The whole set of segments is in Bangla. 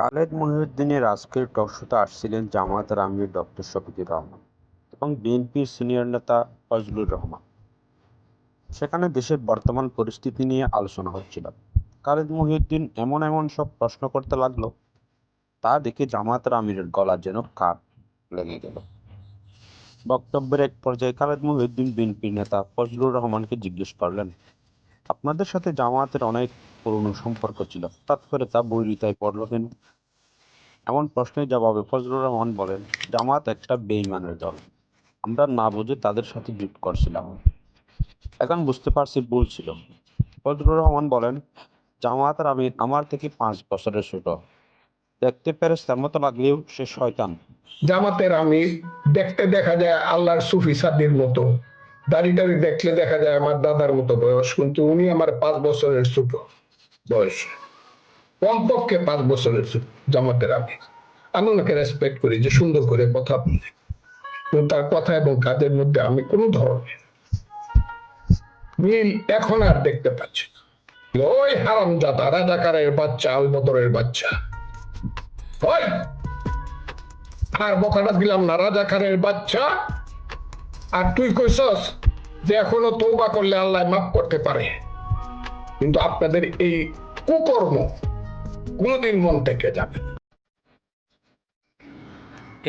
খালেদ মহিউদ্দিনের আজকের টকশোতে আসছিলেন জামায়াতের আমির ডক্টর শফিকুর রহমান এবং বিএনপির সিনিয়র নেতা ফজলুর রহমান। সেখানে দেশের বর্তমান পরিস্থিতি নিয়ে আলোচনা হচ্ছিল। খালেদ মহিউদ্দিন এমন এমন সব প্রশ্ন করতে লাগল, তা দেখে জামায়াতের আমিরের গলা যেন কাপ লেগে গেল। বক্তব্যের এক পর্যায়ে খালেদ মহিউদ্দিন বিএনপির নেতা ফজলুর রহমানকে জিজ্ঞেস করলেন, আপনাদের সাথে জামায়াতের অনেক পুরনো সম্পর্ক ছিল। করে তা বৈরিতায় পড়ল কেন? এমন প্রশ্নের জবাবে ফজলুর রহমান বলেন, জামাত একটা বেইমানের দল। আমরা না বুঝে তাদের সাথে জুট করছিলাম। এখন বুঝতে পারছি ভুল ছিল। ফজলুর রহমান বলেন, জামাত আর আমি, আমার থেকে পাঁচ বছরের ছোট। দেখতে পেরেস্তার মতো লাগলেও সে শয়তান। জামাতের আমি দেখতে দেখা যায় আল্লাহর সুফি সাদির মতো। দাড়ি দাড়ি দেখলে দেখা যায় আমার দাদার মতো বয়স, কিন্তু উনি আমার পাঁচ বছরের ছোট। বয়স। কমপক্ষে পাঁচ বছরের জামাতের আমি আমি ওনাকে রেসপেক্ট করি যে সুন্দর করে কথা বলে। তার কথা এবং কাজের মধ্যে আমি কোনো ধরনের মিল এখন আর দেখতে পাচ্ছি ওই হারাম জাতা রাজাকারের বাচ্চা আল বদরের বাচ্চা। আর বকাটা দিলাম না, রাজাকারের বাচ্চা। আর তুই কইসস যে এখনও তৌবা করলে আল্লাহ মাফ করতে পারে। কিন্তু আপনাদের এই কুকর্ম কোনোদিন মন থেকে যাবে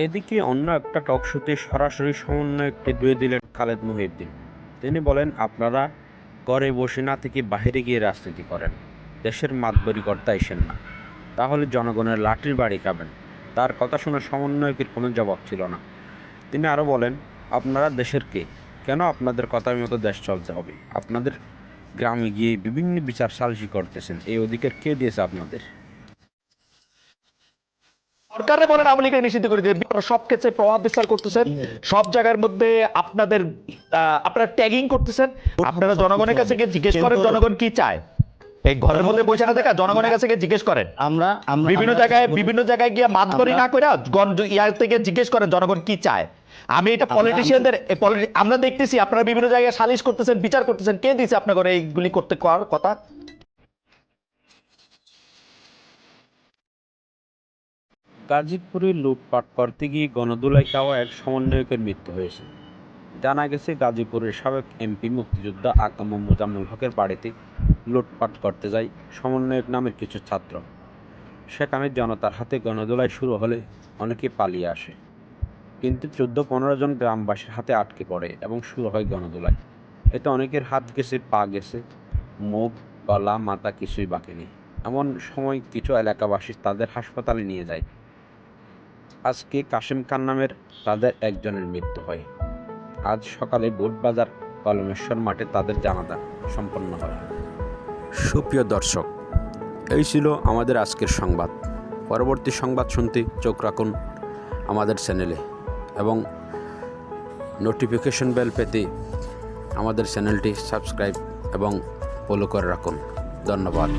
এদিকে অন্য একটা টক শোতে সরাসরি সমন্বয়ককে ধুয়ে দিলেন খালেদ মহিউদ্দিন। তিনি বলেন, আপনারা ঘরে বসে না থেকে বাইরে গিয়ে রাজনীতি করেন। দেশের মাতবরি কর্তা আইসেন না। তাহলে জনগণের লাঠির বাড়ি খাবেন। তার কথা শুনে সমন্বয়কের কোনো জবাব ছিল না। তিনি আরও বলেন, আপনারা দেশের কে? কেন আপনাদের কথা মতো দেশ চলতে হবে আপনাদের গ্রামে গিয়ে বিভিন্ন বিচার সালিশি করতেছেন। এই অধিকার কে দিয়েছে আপনাদের? সরকারে বলেন আওয়ামী লীগকে নিষিদ্ধ করে দিয়ে আপনারা সব ক্ষেত্রে প্রভাব বিস্তার করতেছেন। সব জায়গার মধ্যে আপনাদের আহ, আপনারা ট্যাগিং করতেছেন। আপনারা জনগণের কাছে গিয়ে জিজ্ঞেস করেন জনগণ কি চায়? এই ঘরের মধ্যে বসে না দেখা জনগণের কাছে জিজ্ঞেস করেন। আমরা আমরা বিভিন্ন জায়গায় বিভিন্ন জায়গায় গিয়ে মাত করি না করে গণ ইয়া থেকে জিজ্ঞেস করেন জনগণ কি চায়। আমি এটা পলিটিশিয়ানদের আমরা দেখতেছি আপনারা বিভিন্ন জায়গায় সালিশ করতেছেন বিচার করতেছেন কে দিয়েছে আপনার ঘরে এইগুলি করতে করার কথা? গাজীপুরে লুটপাট করতে গিয়ে গণদোলায় খাওয়া এক সমন্বয়কের মৃত্যু হয়েছে। জানা গেছে গাজীপুরের সাবেক এমপি মুক্তিযোদ্ধা আকাম মোজাম্মেল হকের বাড়িতে লুটপাট করতে যায় সমন্বয়ক নামের কিছু ছাত্র। সেখানে জনতার হাতে গণদোলায় শুরু হলে অনেকে পালিয়ে আসে। কিন্তু চোদ্দ পনেরো জন গ্রামবাসীর হাতে আটকে পড়ে এবং শুরু হয় গণদোলায় এতে অনেকের হাত গেছে, পা গেছে, মুখ, গলা, মাথা কিছুই বাকি নেই। এমন সময় কিছু এলাকাবাসী তাদের হাসপাতালে নিয়ে যায়। আজকে কাশিম খান নামের তাদের একজনের মৃত্যু হয়। আজ সকালে বোটবাজার কলমেশ্বর মাঠে তাদের জানাজা সম্পন্ন হয়। সুপ্রিয় দর্শক, এই ছিল আমাদের আজকের সংবাদ। পরবর্তী সংবাদ শুনতে চোখ রাখুন আমাদের চ্যানেলে এবং নোটিফিকেশন বেল পেতে আমাদের চ্যানেলটি সাবস্ক্রাইব এবং ফলো করে রাখুন। ধন্যবাদ।